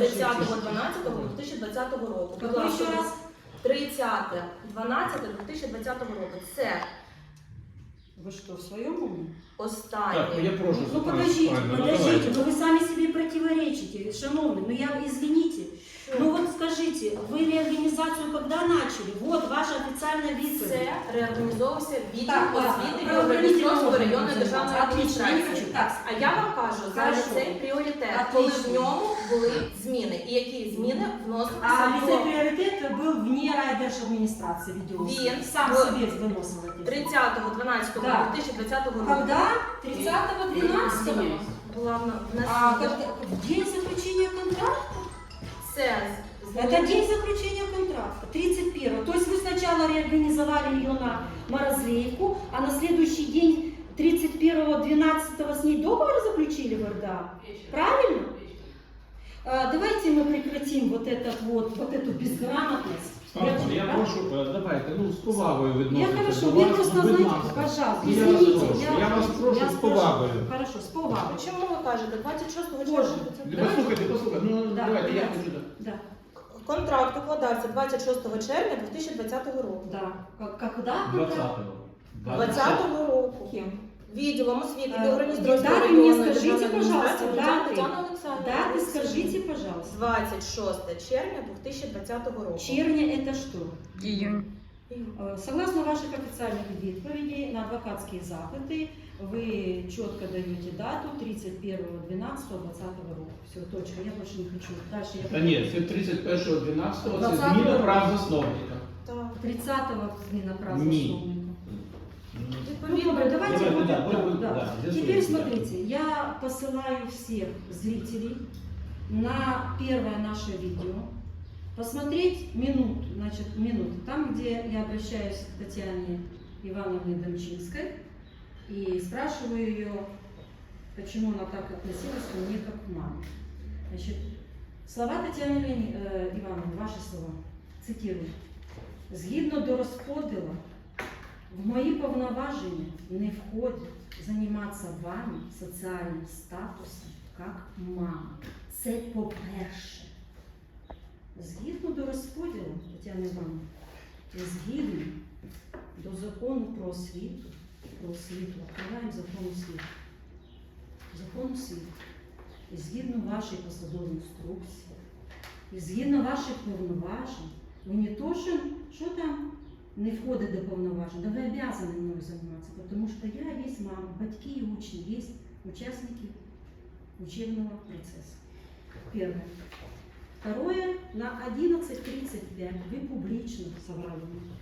30.12.2020 року. Будь Какой ласка, еще раз? 30.12.2020 року. Це Вы что, в своем уме? останній. Так, я прошу, Ну Світлана подождите, Степанівна, ну, подождите, давайте. ну вы сами себе противоречите, шановный, ну я, извините. Ну вот скажите, вы реорганизацию когда начали? Вот ваша официальная відповідь. Це реорганізовувався відділ Так, ладно, освіти про Білгородністровської організацію. районної державної Отлично, адміністрації. не хочу. Так, А я вам кажу зараз Хорошо. цей пріоритет, коли в Отлично. ньому були зміни. І які зміни вносилися А до лицей приоритет был вне райдержадминистрации виделся. Він Сам в- себе выносил эти. 30.12.2020 року. Когда? 30-12? Була в- в А нас когда? В день заключения контракта? Це Это день заключения контракта, 31 То есть вы сначала реорганизовали ее на Морозлейку, а на следующий день 31-12 с ней договор заключили в РДА? Правильно? А, давайте мы прекратим вот, этот вот, вот эту безграмотность. Станко, я прошу, е, давайте, ну, з повагою Я відноситися хорошо, до вы вас, просто будь знаете, ласка. пожалуйста, Я вас извините. прошу, я вас прошу з спрошу. повагою. Хорошо, с повагой. Чому ви кажете? 26 Боже. червня. Послухайте, послухайте, ну Да, давайте, я давайте. хочу. Да, Контракт укладався 26 червня 2020 року. да. Как, когда? 20-го. 2020 року. Кем? Відділом освіти Е, Білгородністровської дати районної мені скажіть, державної пожалуйста, адміністрації дати. Тетяна Олександрівна. Даты скажите, пожалуйста. 26 червня 2020 року. Черня это что? Июнь. Э, Согласно ваших официальных відповідей на адвокатські запити, ви чітко даєте дату 31.12.2020 року. Все, точка, я больше не хочу. Дальше я Та ні, це 31.12, це 20-го. зміна прав засновника. Так. 30-го зміна прав Ні. засновника. Ну, Відповідно, добре, давайте Давайте, вот да, так, вы- да. да, здесь Теперь вы- смотрите, я посылаю всех зрителей на первое наше видео, посмотреть минут, значит, минут, там, где я обращаюсь к Татьяне Ивановне Домчинской и спрашиваю ее, почему она так относилась ко мне как к маме. Значит, слова Тетяни Леоні- е, Івановни, ваші слова, цитирую. Згідно до розподілу, в мої повноваження не входить займатися вами соціальним статусом як мама. Це по-перше. Згідно до розподілу, Тетяна Івановна, згідно до закону про освіту, про освіту, відкриваємо закон освіти. Закон освіти. І згідно вашої посадової інструкції, і згідно ваших повноважень, не то, що там не входить до повноважень, да ви обязаны мною займатися, тому що я є мама, батьки і учні, є учасники учебного процесса. Первое. Второе, на 11.35 вы публично соврали мне.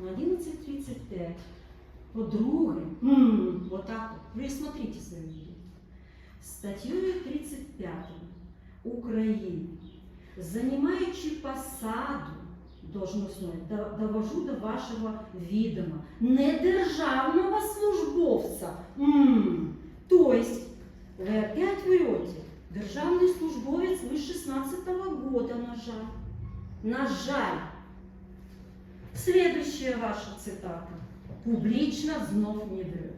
На 11.35. По-друге, м, вот так вот, вы смотрите свои видео. Статтею 35 України, занимаючи посаду должностної, до- довожу до вашого відома, не державного службовця. М, То есть, вы опять врете. Державний службовець ви 16-го года, на жаль. На жаль. Следующая ваша цитата. Публично знов не врете.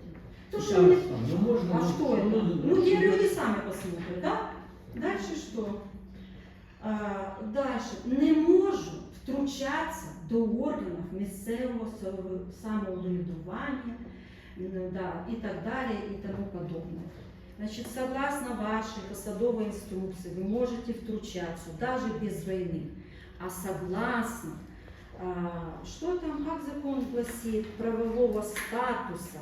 То, что Тетяна мы- Олександрівна, ну можна. а что это? Ну, где люди сами посмотрят, да? Дальше что? А, дальше. Не можу втручатися до органів місцевого само- самоврядування да, и так далее и тому подобное. Значит, согласно вашей посадовой инструкции, вы можете втручаться даже без войны. А согласно, а, что там, как закон гласит, правового статуса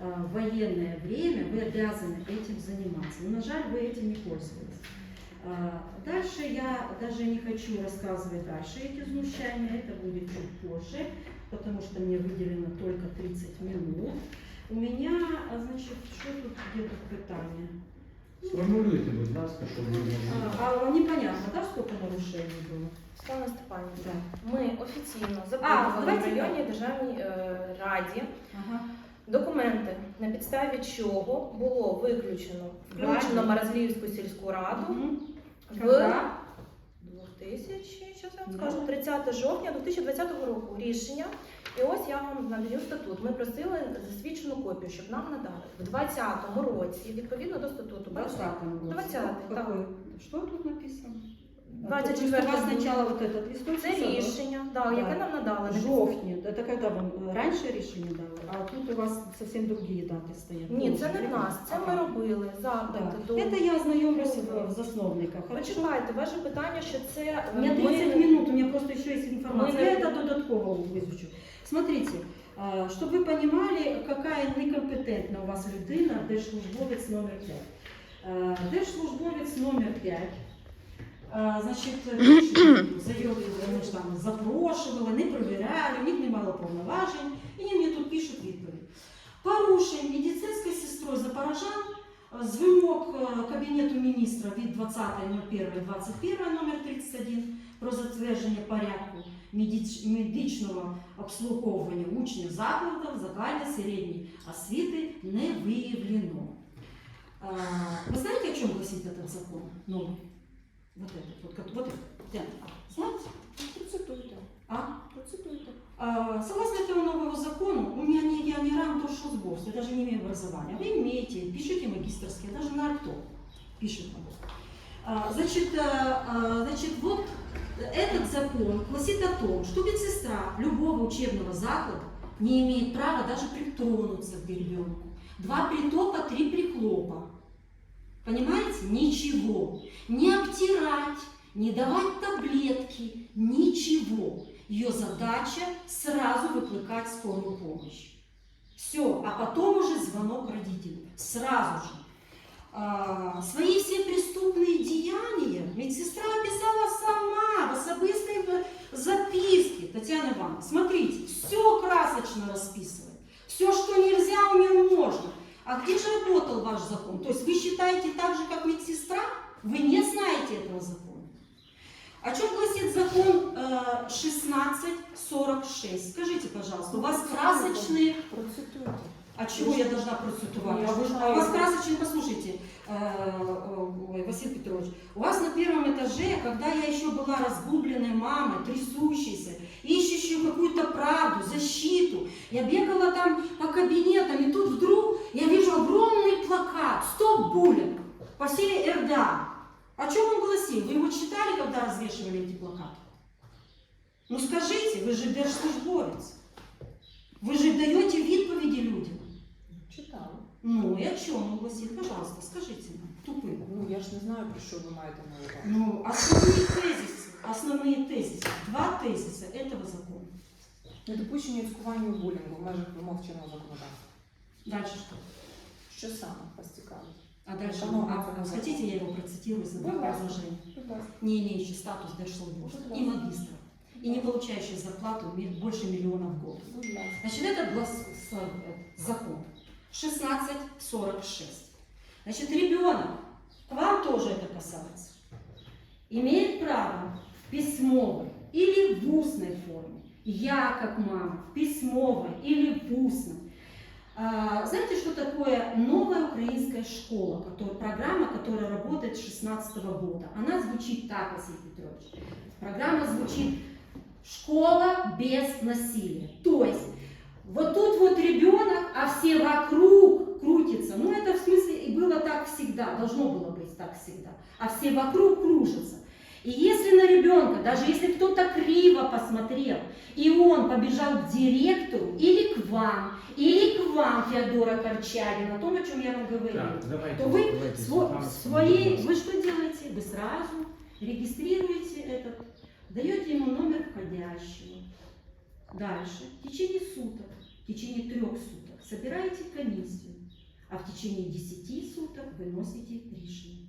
а, в военное время, вы обязаны этим заниматься. Но, на жаль, вы этим не пользуетесь. А, Дальше я даже не хочу рассказывать дальше эти знущания, это будет чуть позже, потому что мне выделено только 30 минут. У меня, а, значит, что тут, где тут питание? Сформулюйте, будь ласка, щоб ми А, могли. а непонятно, да, сколько нарушений было? Світлана Степанівна, Да. ми офіційно А, запитували в давайте районній державній е, раді Ага. Документи, на підставі чого було виключено включено. Маразліївську сільську раду Мгм. в Когда? 2000, що я вам скажу, 30 жовтня 2020 року рішення, І ось я вам надаю статут. Ми просили засвідчену копію, щоб нам надали. В 2020 році, відповідно до статуту, бачите? 20 20-й, так. Что тут написано? 24 То есть у вас сначала вот этот листок Це писал, да? рішення, да, яке нам надали. Жовтні. Это когда вам э, раньше решение дали, а тут у вас совсем другие даты стоят. Ні, це не в Тоже, нас, це ми Ага. робили запити Да. до. Это я ознайомлюсь в, в засновниках. Хорошо? Почекайте, ваше питання, що це е, У меня 30 ми- минут, у меня просто еще есть информация. Мы- Я это додатково визучу. Смотрите, чтобы вы понимали, какая некомпетентна у вас людина, держслужбовець номер 5. Держслужбовець номер 5. Значить, заявили, вони ж там запрошували, не перевіряли, у них немало повноважень, і вони мені тут пишуть відповідь. Порушень медицинською сестрою Запорожан з вимог е, Кабінету міністра від 20.01.21 номер 31 про затвердження порядку медичного обслуговування учнів закладів загальної середньої освіти не виявлено. А, Вы знаете, о чем гласит этот закон? Ну, вот этот, вот, как- вот этот. Знаете? Процитуйте. А? Процитуйте. А, Согласно этому новому закону, у меня не, я не равен душосборство, я даже не имею образования. Вы имеете, пишите магистрские, даже на кто пишет вам. А, Значит, а, а, значит, вот этот закон гласит о том, что медсестра любого учебного заклада не имеет права даже притронуться к ребенку. Два притопа, три прихлопа. Понимаете? Ничего. Не обтирать, не давать таблетки, ничего. Ее задача сразу выкликать скорую помощь. Все, а потом уже звонок родителям. Сразу же. А, свои все преступные деяния медсестра описала сама в особистной в- записке. Татьяна Ивановна, смотрите, все красочно расписывает. Все, что нельзя, у нее можно. А где же работал ваш закон? То есть вы считаете так же, как медсестра? Вы не знаете этого закона. О чем гласит закон э, 1646? Скажите, пожалуйста, у вас красочные... А чего я должна процитувати? А у вас красочные, послушайте, э, э, Василий Петрович, у вас на первом этаже, когда я еще была разгубленной мамой, трясущейся, правду, защиту, я бегала там по кабинетам, и тут вдруг я вижу огромный плакат «Стоп буллинг» по всей РДА. О чем он гласил? Вы его читали, когда развешивали эти плакаты? Ну скажите, вы же держслужбовец. Вы же даете відповіді людям. Читала. Ну, и о чем он гласит? Пожалуйста, скажите нам, тупые. Ну я ж не знаю, про що ви маєте на увазі. Ну, основные тезисы, основные тезисы, два тезиса этого закона. Недопущення і цькування у булінгу в межах вимог чинного законодавства. Дальше что? Що саме вас цікавить? А дальше, Кому а, это закон? хотите, я его процитирую за два Будь ласка. предложения? Будь ласка. Не имеющий статус держслужбовца Будь и ласка. магистра, и не получающий зарплату имеет больше миллиона в год. Будь ласка. Значит, это глас, с- э, закон 1646. Значит, ребенок, к вам тоже это касается, имеет право в письмовой или в устной форме, я как мама, в письмовой или в устной. А, Знаете, что такое новая украинская школа, которая, программа, которая работает с 2016 года? Она звучит так, Василий Петрович. Программа звучит «Школа без насилия». То есть вот тут вот ребенок, а все вокруг крутятся. Ну, это в смысле и было так всегда, должно было быть так всегда. А все вокруг кружатся. И если на ребенка, даже если кто-то криво посмотрел, и он побежал к директору или к вам, или к вам, Феодора Корчагина, о том, о чем я вам говорила, Так, давайте. то вы давайте сво- будь вы что делаете? Вы сразу регистрируете этот, даете ему номер входящего. Дальше, в течение суток, в течение трех суток собираете комиссию, а в течение 10 суток выносите решение.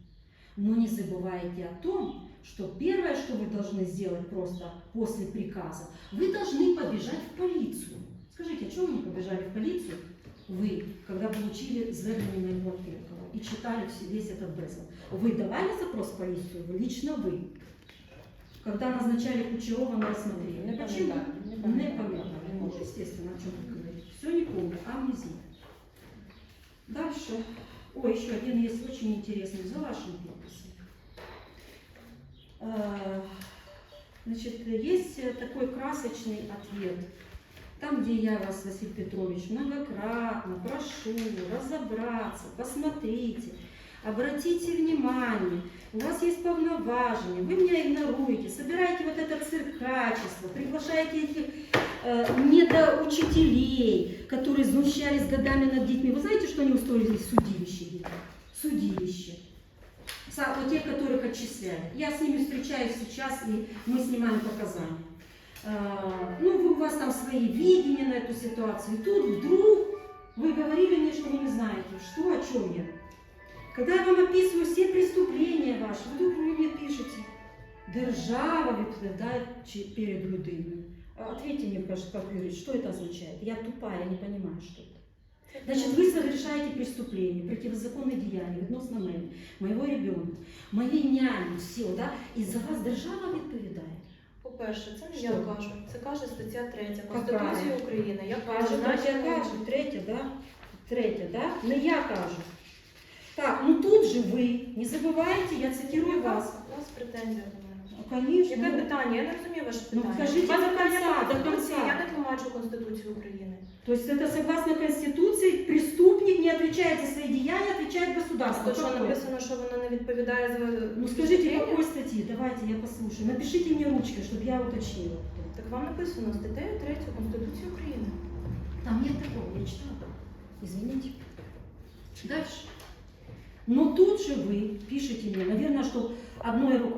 Но не забывайте о том, что первое, что вы должны сделать просто после приказа, вы должны побежать в полицию. Скажите, а чего вы не побежали в полицию? Вы, когда получили Ігор Фіркова и читали все- весь этот безлад, вы давали запрос в полицию? Вы, лично вы. Когда назначали Кучерова на рассмотрение. Не Почему? пам'ятаю. Не можу. естественно, о чем вы говорите. Все не помню. Амнезия. Дальше. Ой, еще один есть очень интересный за вашим подписью. Э, Значит, есть такой красочный ответ там, где я вас, Василий Петрович, многократно прошу разобраться, посмотрите, обратите внимание, у вас есть полноважения, вы меня игноруете, собираете вот этот цирк качества, приглашаете этих э, недоучителей, которые знущались годами над детьми. Вы знаете, что они устроили в судилище? Судилище Са- Вот те, которых отчисляли. Я с ними встречаюсь сейчас, и мы снимаем показания. А, ну, вы- у вас там свои видения на эту ситуацию. И тут вдруг вы говорили мне, что вы не знаете, что, о чем я. Когда я вам описываю все преступления ваши, вдруг вы мне пишете, держава відповідає чи- перед людиною. А Ответьте мне, пожалуйста, как Юрий, что это означает? Я тупая, я не понимаю, что это. Значит, вы совершаете преступление, противозаконное деяние відносно мене, моего ребенка, моей няні, все, да? і за вас держава відповідає. По-перше, це не я кажу, це каже стаття 3 Какая? Конституції України. Я кажу, Каже, наші третя каже, третя, да? Третя, да? Не я кажу. Так, ну тут же ви, не забувайте, я цитирую вас. у вас претензія? Ну, конечно. Яке ну, питання? Я не розумію ваше Ну, питання. скажіть У вас до питання кінця, по до Конституції, кінця. Я не тлумачу Конституцію України. То есть это согласно Конституции, преступник не отвечает за свои деяния, отвечает государство. Тут що Какое? написано, що воно не відповідає за Ну скажите, какой статьи? Давайте я послушаю. Напишите мне ручкой, чтобы я уточнила. кто. Так вам написано статтею 3 Конституції України. Там нет такого, я читала. Извините. Дальше. Но тут же вы пишете мне, наверное, что одной рукой